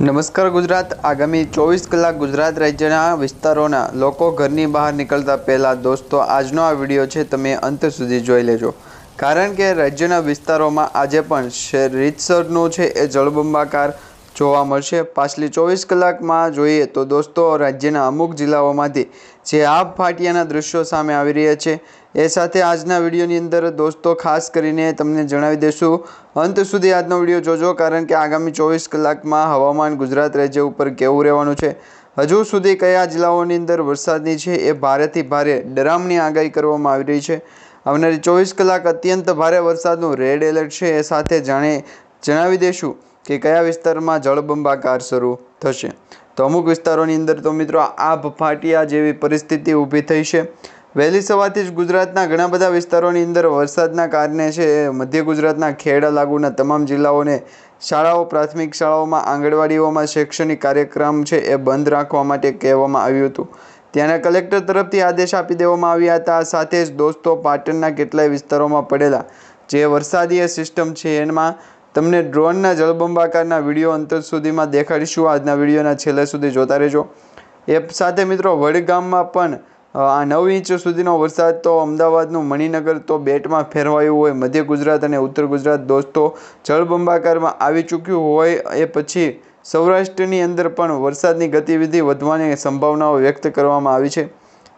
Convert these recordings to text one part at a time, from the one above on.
નમસ્કાર ગુજરાત. આગામી ચોવીસ કલાક ગુજરાત રાજ્યના વિસ્તારોના લોકો ઘરની બહાર નીકળતા પહેલાં દોસ્તો, આજનો આ વીડિયો છે તમે અંત સુધી જોઈ લેજો. કારણ કે રાજ્યના વિસ્તારોમાં આજે પણ રીતસરનું છે એ જળબંબાકાર જોવા મળશે. પાછલી ચોવીસ કલાકમાં જોઈએ તો દોસ્તો, રાજ્યના અમુક જિલ્લાઓમાંથી જે આભ ફાટિયાના દૃશ્યો સામે આવી રહ્યા છે. એ સાથે આજના વિડીયોની અંદર દોસ્તો, ખાસ કરીને તમને જણાવી દઈશું, અંત સુધી આજનો વીડિયો જોજો, કારણ કે આગામી ચોવીસ કલાકમાં હવામાન ગુજરાત રાજ્ય ઉપર કેવું રહેવાનું છે. હજુ સુધી કયા જિલ્લાઓની અંદર વરસાદની છે એ ભારેથી ભારે ડરામણી આગાહી કરવામાં આવી રહી છે. આવનારી ચોવીસ કલાક અત્યંત ભારે વરસાદનું રેડ એલર્ટ છે. એ સાથે જાણે જણાવી દઈશું કે કયા વિસ્તારમાં જળબંબાકાર શરૂ થશે. તો અમુક વિસ્તારોની અંદર તો મિત્રો આભ ફાટિયા જેવી પરિસ્થિતિ ઊભી થઈ છે. વહેલી સવારથી જ ગુજરાતના ઘણા બધા વિસ્તારોની અંદર વરસાદના કારણે છે મધ્ય ગુજરાતના ખેડા લાગુના તમામ જિલ્લાઓને શાળાઓ, પ્રાથમિક શાળાઓમાં, આંગણવાડીઓમાં શૈક્ષણિક કાર્યક્રમ છે, એ બંધ રાખવા માટે કહેવામાં આવ્યું હતું. ત્યાંના કલેક્ટર તરફથી આદેશ આપી દેવામાં આવ્યા હતા. સાથે જ દોસ્તો પાટણના કેટલાય વિસ્તારોમાં પડેલા જે વરસાદીય સિસ્ટમ છે, એમાં તમને ડ્રોનના જળબંબાકારના વીડિયો અંતર સુધીમાં દેખાડીશું. આજના વિડીયોના છેલ્લે સુધી જોતા રહેજો. એ સાથે મિત્રો, વડગામમાં પણ આ નવ ઇંચ સુધીનો વરસાદ તો અમદાવાદનું મણિનગર તો બેટમાં ફેરવાયું હોય, મધ્ય ગુજરાત અને ઉત્તર ગુજરાત દોસ્તો જળબંબાકારમાં આવી ચૂક્યું હોય એ પછી સૌરાષ્ટ્રની અંદર પણ વરસાદની ગતિવિધિ વધવાની સંભાવનાઓ વ્યક્ત કરવામાં આવી છે.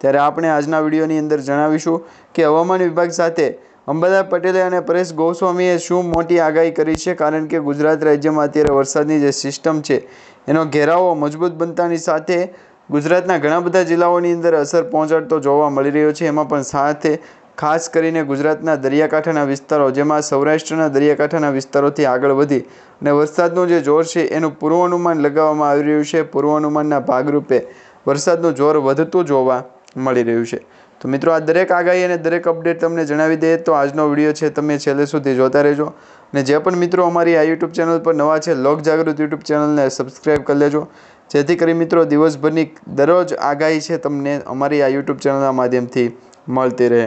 ત્યારે આપણે આજના વિડીયોની અંદર જણાવીશું કે હવામાન વિભાગ સાથે અંબાદા પટેલે અને પરેશ ગોસ્વામીએ શું મોટી આગાહી કરી છે? કારણ કે ગુજરાત રાજ્યમાં અત્યારે વરસાદની જે સિસ્ટમ છે, એનો ઘેરાવો મજબૂત બનતાની સાથે ગુજરાતના ઘણા બધા જિલ્લાઓની અંદર અસર પહોંચાડતો જોવા મળી રહ્યો છે. એમાં પણ સાથે ખાસ કરીને ગુજરાતના દરિયાકાંઠાના વિસ્તારો, જેમાં સૌરાષ્ટ્રના દરિયાકાંઠાના વિસ્તારોથી આગળ વધી અને વરસાદનું જે જોર છે, એનું પૂર્વાનુમાન લગાવવામાં આવી રહ્યું છે. પૂર્વાનુમાનના ભાગરૂપે વરસાદનું જોર વધતું જોવા મળી રહ્યું છે. તો મિત્રો આ દરેક આગાહી અને દરેક અપડેટ તમને જણાવી દઈએ તો આજનો વીડિયો છે તમે છેલ્લે સુધી જોતા રહેજો. અને જે પણ મિત્રો અમારી આ યુટ્યુબ ચેનલ પર નવા છે, લોક જાગૃત યુટ્યુબ ચેનલને સબસ્ક્રાઈબ કરી લેજો. જેથી કરી મિત્રો દિવસભરની દરરોજ આગાહી છે તમને અમારી આ યુટ્યુબ ચેનલના માધ્યમથી મળતી રહે.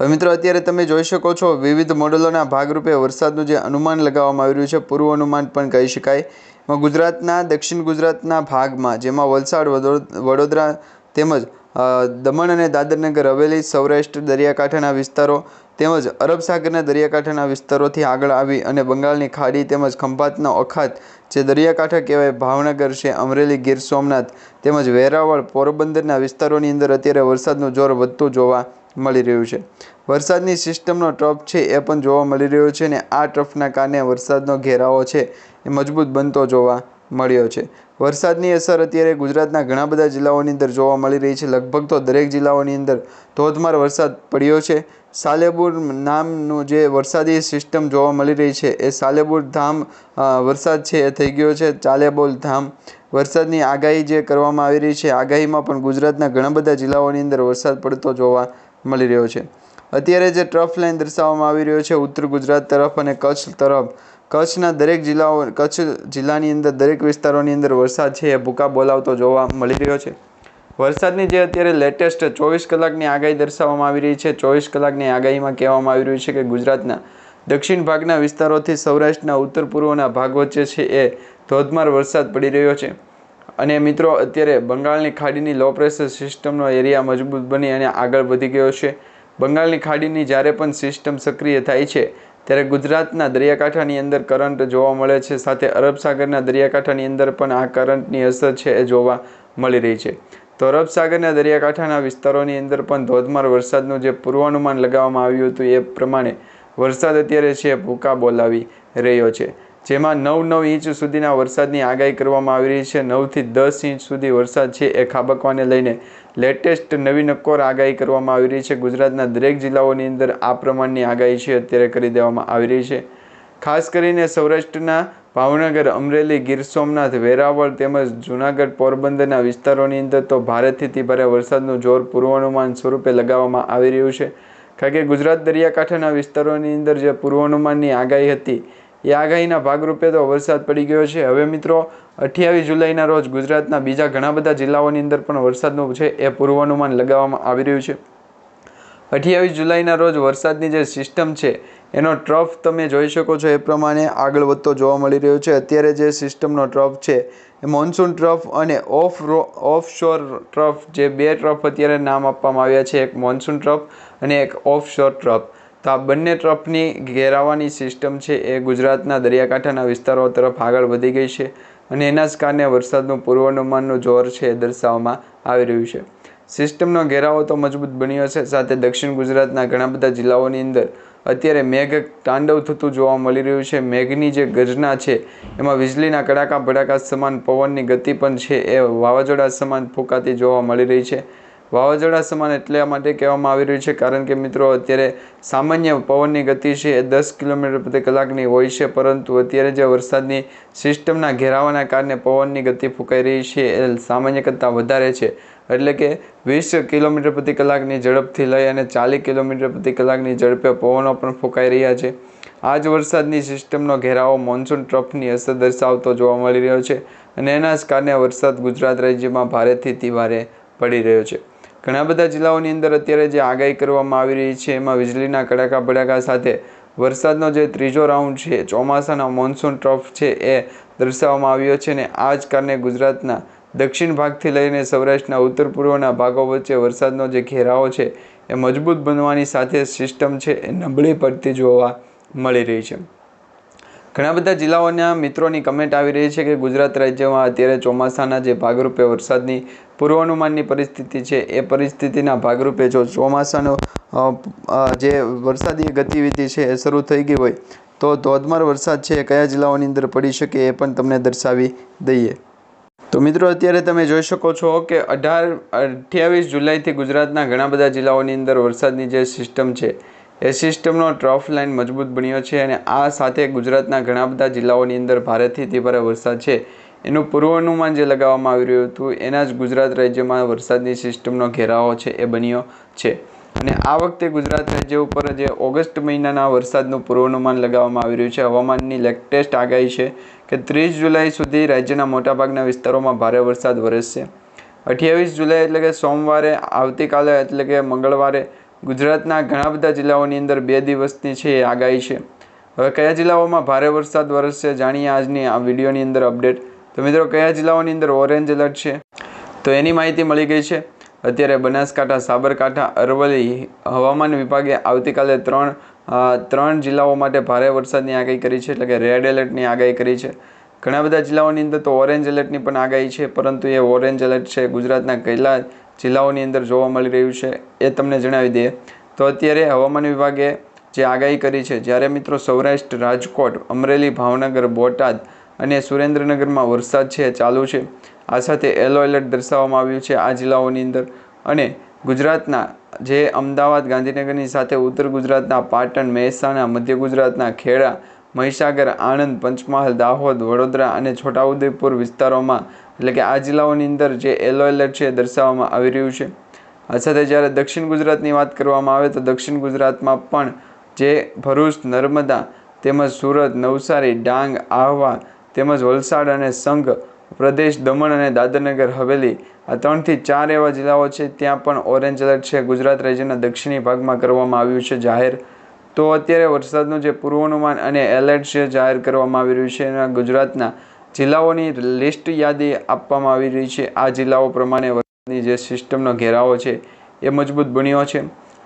હવે મિત્રો અત્યારે તમે જોઈ શકો છો વિવિધ મોડેલોના ભાગરૂપે વરસાદનું જે અનુમાન લગાવવામાં આવી રહ્યું છે, પૂર્વ અનુમાન પણ કહી શકાય. એમાં ગુજરાતના, દક્ષિણ ગુજરાતના ભાગમાં, જેમાં વલસાડ વડો- વડોદરા તેમજ દમણ અને દાદરનગર હવેલી, સૌરાષ્ટ્ર, દરિયાકાંઠાના વિસ્તારો તેમજ અરબ સાગરના દરિયાકાંઠાના વિસ્તારોથી આગળ આવી અને બંગાળની ખાડી તેમજ ખંભાતનો અખાત જે દરિયાકાંઠા કહેવાય, ભાવનગર છે, અમરેલી, ગીર સોમનાથ તેમજ વેરાવળ પોરબંદરના વિસ્તારોની અંદર અત્યારે વરસાદનું જોર વધતું જોવા મળી રહ્યું છે. વરસાદની સિસ્ટમનો ટ્રફ છે એ પણ જોવા મળી રહ્યો છે અને આ ટ્રફના કારણે વરસાદનો ઘેરાવો છે એ મજબૂત બનતો જોવા મળ્યો છે. વરસાદની અસર અત્યારે ગુજરાતના ઘણા બધા જિલ્લાઓની અંદર જોવા મળી રહી છે. લગભગ તો દરેક જિલ્લાઓની અંદર ધોધમાર વરસાદ પડ્યો છે. સાલેબુર નામનું જે વરસાદી સિસ્ટમ જોવા મળી રહી છે, એ સાલેબુર ધામ વરસાદ છે, એ થઈ ગયો છે. ચાલેબોલ ધામ, વરસાદની આગાહી જે કરવામાં આવી રહી છે, આગાહીમાં પણ ગુજરાતના ઘણા બધા જિલ્લાઓની અંદર વરસાદ પડતો જોવા મળી રહ્યો છે. અત્યારે જે ટ્રફ લાઇન દર્શાવવામાં આવી રહ્યો છે, ઉત્તર ગુજરાત તરફ અને કચ્છ તરફ કચ્છના દરેક જિલ્લાઓ, કચ્છ જિલ્લાની અંદર દરેક વિસ્તારોની અંદર વરસાદ છે એ ભૂકા બોલાવતો જોવા મળી રહ્યો છે. વરસાદની જે અત્યારે લેટેસ્ટ ચોવીસ કલાકની આગાહી દર્શાવવામાં આવી રહી છે, ચોવીસ કલાકની આગાહીમાં કહેવામાં આવી રહ્યું છે કે ગુજરાતના દક્ષિણ ભાગના વિસ્તારોથી સૌરાષ્ટ્રના, ઉત્તર પૂર્વના ભાગ વચ્ચે છે એ ધોધમાર વરસાદ પડી રહ્યો છે. અને મિત્રો, અત્યારે બંગાળની ખાડીની લો પ્રેશર સિસ્ટમનો એરિયા મજબૂત બની અને આગળ વધી ગયો છે. બંગાળની ખાડીની જ્યારે પણ સિસ્ટમ સક્રિય થાય છે ત્યારે ગુજરાતના દરિયાકાંઠાની અંદર કરંટ જોવા મળે છે. સાથે અરબ સાગરના દરિયાકાંઠાની અંદર પણ આ કરંટની અસર છે એ જોવા મળી રહી છે. તો અરબ સાગરના દરિયાકાંઠાના વિસ્તારોની અંદર પણ ધોધમાર વરસાદનું જે પૂર્વાનુમાન લગાવવામાં આવ્યું હતું એ પ્રમાણે વરસાદ અત્યારે છે ભૂકા બોલાવી રહ્યો છે. જેમાં નવ નવ ઇંચ સુધીના વરસાદની આગાહી કરવામાં આવી રહી છે. નવથી દસ ઇંચ સુધી વરસાદ છે એ ખાબકવાને લઈને લેટેસ્ટ નવી નક્કોર આગાહી કરવામાં આવી રહી છે. ગુજરાતના દરેક જિલ્લાઓની અંદર આ પ્રમાણની આગાહી છે અત્યારે કરી દેવામાં આવી રહી છે. ખાસ કરીને સૌરાષ્ટ્રના ભાવનગર, અમરેલી, ગીર સોમનાથ, વેરાવળ તેમજ જૂનાગઢ પોરબંદરના વિસ્તારોની અંદર તો ભારેથી અતિ ભારે વરસાદનું જોર પૂર્વાનુમાન સ્વરૂપે લગાવવામાં આવી રહ્યું છે. કારણ કે ગુજરાત દરિયાકાંઠાના વિસ્તારોની અંદર જે પૂર્વાનુમાનની આગાહી હતી એ આગાહીના ભાગરૂપે તો વરસાદ પડી ગયો છે. હવે મિત્રો, અઠ્યાવીસ જુલાઈના રોજ ગુજરાતના બીજા ઘણા બધા જિલ્લાઓની અંદર પણ વરસાદનું છે એ પૂર્વાનુમાન લગાવવામાં આવી રહ્યું છે. અઠ્યાવીસ જુલાઈના રોજ વરસાદની જે સિસ્ટમ છે, એનો ટ્રફ તમે જોઈ શકો છો એ પ્રમાણે આગળ વધતો જોવા મળી રહ્યો છે. અત્યારે જે સિસ્ટમનો ટ્રફ છે, એ મોન્સૂન ટ્રફ અને ઓફ રો ઓફ શોર ટ્રફ, જે બે ટ્રફ અત્યારે નામ આપવામાં આવ્યા છે. એક મોન્સૂન ટ્રફ અને એક ઓફ શોર ટ્રફ. તો આ બંને ટ્રફની ઘેરાવાની સિસ્ટમ છે એ ગુજરાતના દરિયાકાંઠાના વિસ્તારો તરફ આગળ વધી ગઈ છે અને એના જ કારણે વરસાદનું પૂર્વાનુમાનનું જોર છે એ દર્શાવવામાં આવી રહ્યું છે. સિસ્ટમનો ઘેરાવો તો મજબૂત બન્યો છે, સાથે દક્ષિણ ગુજરાતના ઘણા બધા જિલ્લાઓની અંદર અત્યારે મેઘ તાંડવ થતું જોવા મળી રહ્યું છે. મેઘની જે ગર્જના છે એમાં વીજળીના કડાકા ભડાકા સમાન પવનની ગતિ પણ છે એ વાવાઝોડા સમાન ફૂંકાતી જોવા મળી રહી છે. વાવાઝોડા સમાન એટલા માટે કહેવામાં આવી રહ્યું છે, કારણ કે મિત્રો અત્યારે સામાન્ય પવનની ગતિ છે એ દસ કિલોમીટર પ્રતિ કલાકની હોય છે, પરંતુ અત્યારે જે વરસાદની સિસ્ટમના ઘેરાવાના કારણે પવનની ગતિ ફૂંકાઈ રહી છે એ સામાન્ય કરતાં વધારે છે. એટલે કે વીસ કિલોમીટર પ્રતિ કલાકની ઝડપથી લઈ અને ચાલીસ કિલોમીટર પ્રતિ કલાકની ઝડપે પવનો પણ ફૂંકાઈ રહ્યા છે. આ જ વરસાદની સિસ્ટમનો ઘેરાવો મોન્સૂન ટ્રફની અસર દર્શાવતો જોવા મળી રહ્યો છે અને એના જ કારણે વરસાદ ગુજરાત રાજ્યમાં ભારેથી તિવારે પડી રહ્યો છે. ઘણા બધા જિલ્લાઓની અંદર અત્યારે જે આગાહી કરવામાં આવી રહી છે, એમાં વીજળીના કડાકા ભડાકા સાથે વરસાદનો જે ત્રીજો રાઉન્ડ છે, ચોમાસાના મોન્સૂન ટ્રફ છે એ દર્શાવવામાં આવ્યો છે અને આ જ કારણે ગુજરાતના દક્ષિણ ભાગથી લઈને સૌરાષ્ટ્રના ઉત્તર પૂર્વના ભાગો વચ્ચે વરસાદનો જે ઘેરાવો છે એ મજબૂત બનવાની સાથે સિસ્ટમ છે એ નબળી પડતી જોવા મળી રહી છે. ઘણા બધા જિલ્લાઓના મિત્રોની કમેન્ટ આવી રહી છે કે ગુજરાત રાજ્યમાં અત્યારે ચોમાસાના જે ભાગરૂપે વરસાદની પૂર્વાનુમાનની પરિસ્થિતિ છે, એ પરિસ્થિતિના ભાગરૂપે જો ચોમાસાનો જે વરસાદી ગતિવિધિ છે એ શરૂ થઈ ગઈ હોય, તો ધોધમાર વરસાદ છે એ કયા જિલ્લાઓની અંદર પડી શકે એ પણ તમને દર્શાવી દઈએ. તો મિત્રો અત્યારે તમે જોઈ શકો છો કે અઢાર, અઠ્યાવીસ જુલાઈથી ગુજરાતના ઘણા બધા જિલ્લાઓની અંદર વરસાદની જે સિસ્ટમ છે એ સિસ્ટમનો ટ્રફ લાઇન મજબૂત બન્યો છે અને આ સાથે ગુજરાતના ઘણા બધા જિલ્લાઓની અંદર ભારેથી અતિભારે વરસાદ છે. એનું પૂર્વાનુમાન જે લગાવવામાં આવી રહ્યું હતું, એના જ ગુજરાત રાજ્યમાં વરસાદની સિસ્ટમનો ઘેરાવો છે, એ બન્યો છે. અને આ વખતે ગુજરાત રાજ્ય ઉપર જે ઓગસ્ટ મહિનાના વરસાદનું પૂર્વાનુમાન લગાવવામાં આવી રહ્યું છે, હવામાનની લેટેસ્ટ આગાહી છે કે ત્રીસ જુલાઈ સુધી રાજ્યના મોટાભાગના વિસ્તારોમાં ભારે વરસાદ વરસશે. અઠ્યાવીસ જુલાઈ એટલે કે સોમવારે, આવતીકાલે એટલે કે મંગળવારે ગુજરાતના ઘણા બધા જિલ્લાઓની અંદર બે દિવસની છે એ આગાહી છે. હવે કયા જિલ્લાઓમાં ભારે વરસાદ વરસશે જાણીએ આજની આ વિડીયોની અંદર અપડેટ. તો મિત્રો, કયા જિલ્લાઓની અંદર ઓરેન્જ એલર્ટ છે? તો એની માહિતી મળી ગઈ છે. અત્યારે બનાસકાંઠા, સાબરકાંઠા, અરવલ્લી હવામાન વિભાગે આવતીકાલે ત્રણ ત્રણ જિલ્લાઓ માટે ભારે વરસાદની આગાહી કરી છે, એટલે કે રેડ એલર્ટની આગાહી કરી છે. ઘણા બધા જિલ્લાઓની અંદર તો ઓરેન્જ એલર્ટની પણ આગાહી છે, પરંતુ એ ઓરેન્જ એલર્ટ છે ગુજરાતના કૈલા જિલ્લાઓની અંદર જોવા મળી રહ્યું છે એ તમને જણાવી દઈએ. તો અત્યારે હવામાન વિભાગે જે આગાહી કરી છે, જ્યારે મિત્રો સૌરાષ્ટ્ર, રાજકોટ, અમરેલી, ભાવનગર, બોટાદ અને સુરેન્દ્રનગરમાં વરસાદ છે, ચાલુ છે. આ સાથે યલો એલર્ટ દર્શાવવામાં આવ્યું છે આ જિલ્લાઓની અંદર. અને ગુજરાતના જે અમદાવાદ, ગાંધીનગરની સાથે ઉત્તર ગુજરાતના પાટણ, મહેસાણા, મધ્ય ગુજરાતના ખેડા, મહીસાગર, આણંદ, પંચમહાલ, દાહોદ, વડોદરા અને છોટાઉદેપુર વિસ્તારોમાં એટલે કે આ જિલ્લાઓની અંદર જે યલો એલર્ટ છે દર્શાવવામાં આવી રહ્યું છે. આ સાથે જ્યારે દક્ષિણ ગુજરાતની વાત કરવામાં આવે તો દક્ષિણ ગુજરાતમાં પણ જે ભરૂચ, નર્મદા તેમજ સુરત, નવસારી, ડાંગ, આહવા તેમજ વલસાડ અને સંઘ પ્રદેશ, દમણ અને દાદરનગર, હવેલી આ ત્રણથી ચાર એવા જિલ્લાઓ છે ત્યાં પણ ઓરેન્જ એલર્ટ છે. ગુજરાત રાજ્યના દક્ષિણી ભાગમાં કરવામાં આવ્યું છે જાહેર. તો અત્યારે વરસાદનું જે પૂર્વાનુમાન અને એલર્ટ છે જાહેર કરવામાં આવી રહ્યું છે. એના ગુજરાતના જિલ્લાઓની લિસ્ટ યાદી આપવામાં આવી રહી છે. આ જિલ્લાઓ પ્રમાણે વરસાદની જે સિસ્ટમનો ઘેરાવો છે એ મજબૂત બન્યો છે.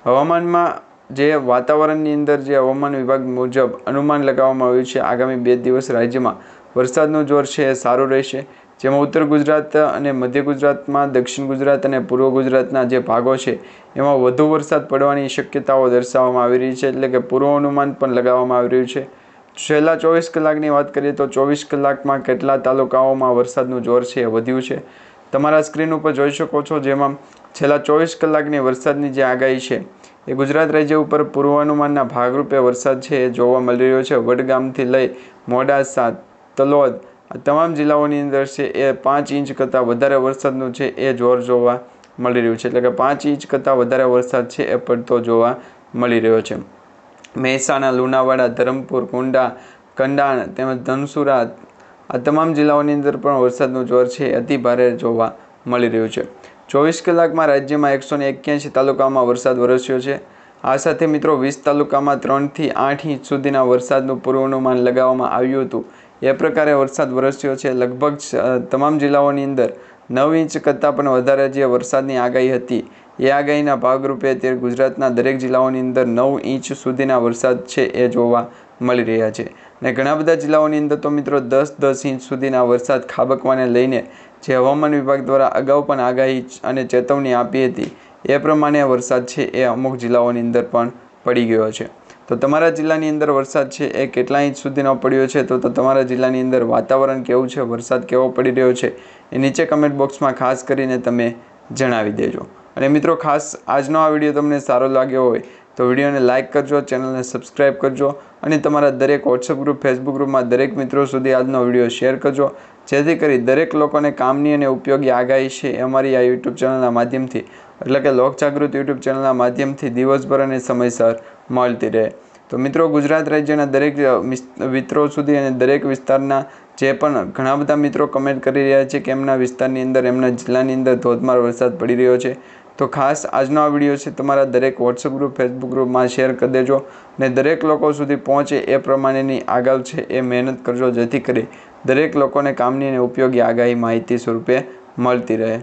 હવામાનમાં જે વાતાવરણની અંદર જે હવામાન વિભાગ મુજબ અનુમાન લગાવવામાં આવ્યું છે, આગામી બે દિવસ રાજ્યમાં વરસાદનું જોર છે એ સારું રહેશે. જેમાં ઉત્તર ગુજરાત અને મધ્ય ગુજરાતમાં, દક્ષિણ ગુજરાત અને પૂર્વ ગુજરાતના જે ભાગો છે એમાં વધુ વરસાદ પડવાની શક્યતાઓ દર્શાવવામાં આવી રહી છે. એટલે કે પૂર્વ અનુમાન પણ લગાવવામાં આવી રહ્યું છે. છેલ્લા ચોવીસ કલાકની વાત કરીએ તો ચોવીસ કલાકમાં કેટલા તાલુકાઓમાં વરસાદનું જોર છે એ વધ્યું છે? તમારા સ્ક્રીન ઉપર જોઈ શકો છો જેમાં છેલ્લા ચોવીસ કલાકની વરસાદની જે આગાહી છે, એ ગુજરાત રાજ્ય ઉપર પૂર્વાનુમાનના ભાગરૂપે વરસાદ છે એ જોવા મળી રહ્યો છે. વડગામથી લઈ મોડાસા તલોદ, આ તમામ જિલ્લાઓની અંદર છે એ પાંચ ઇંચ કરતાં વધારે વરસાદનું છે એ જોર જોવા મળી રહ્યું છે. એટલે કે પાંચ ઇંચ કરતાં વધારે વરસાદ છે એ પડતો જોવા મળી રહ્યો છે. મહેસાણા, લુણાવાડા, ધરમપુર કુંડા કંડાણ તેમજ ધનસુરા આ તમામ જિલ્લાઓની અંદર પણ વરસાદનું જોર છે. અતિ ભારે જોવા મળી રહ્યું છે. ચોવીસ કલાકમાં રાજ્યમાં એકસો ને એક્યાસી તાલુકામાં વરસાદ વરસ્યો છે. આ સાથે મિત્રો વીસ તાલુકામાં ત્રણથી આઠ ઇંચ સુધીના વરસાદનું પૂર્વાનુમાન લગાવવામાં આવ્યું હતું. એ પ્રકારે વરસાદ વરસ્યો છે. લગભગ તમામ જિલ્લાઓની અંદર નવ ઇંચ કરતાં પણ વધારે જે વરસાદની આગાહી હતી એ આગાહીના ભાગરૂપે અત્યારે ગુજરાતના દરેક જિલ્લાઓની અંદર નવ ઇંચ સુધીના વરસાદ છે એ જોવા મળી રહ્યા છે. અને ઘણા બધા જિલ્લાઓની અંદર તો મિત્રો દસ દસ ઇંચ સુધીના વરસાદ ખાબકવાને લઈને જે હવામાન વિભાગ દ્વારા અગાઉ પણ આગાહી અને ચેતવણી આપી હતી, એ પ્રમાણે વરસાદ છે એ અમુક જિલ્લાઓની અંદર પણ પડી ગયો છે. તો તમારા જિલ્લાની અંદર વરસાદ છે એ કેટલા ઇંચ સુધીનો પડ્યો છે? તો તો તમારા જિલ્લાની અંદર વાતાવરણ કેવું છે? વરસાદ કેવો પડી રહ્યો છે? એ નીચે કમેન્ટ બોક્સમાં ખાસ કરીને તમે જણાવી દેજો. અને મિત્રો, ખાસ આજનો આ વીડિયો તમને સારો લાગ્યો હોય તો વિડીયોને લાઇક કરજો, ચેનલને સબસ્ક્રાઇબ કરજો અને તમારા દરેક વોટ્સઅપ ગ્રુપ ફેસબુક ગ્રુપમાં દરેક મિત્રો સુધી આજનો વીડિયો શેર કરજો. જેથી કરી દરેક લોકોને કામની અને ઉપયોગી આગાહી છે અમારી આ યુટ્યુબ ચેનલના માધ્યમથી, એટલે કે લોકજાગૃત યુટ્યુબ ચેનલના માધ્યમથી દિવસભર અને સમયસર મળતી રહે. તો મિત્રો, ગુજરાત રાજ્યના દરેક મિત્રો સુધી અને દરેક વિસ્તારના જે પણ ઘણા બધા મિત્રો કમેન્ટ કરી રહ્યા છે કે એમના વિસ્તારની અંદર, એમના જિલ્લાની અંદર ધોધમાર વરસાદ પડી રહ્યો છે. તો ખાસ આજનો આ વીડિયો છે તમારા દરેક વોટ્સઅપ ગ્રુપ ફેસબુક ગ્રુપમાં શેર કરી દેજો ને દરેક લોકો સુધી પહોંચે એ પ્રમાણેની આગળ છે એ મહેનત કરજો જેથી કરી દરેક લોકોને કામની અને ઉપયોગી આગાહી માહિતી સ્વરૂપે મળતી રહે.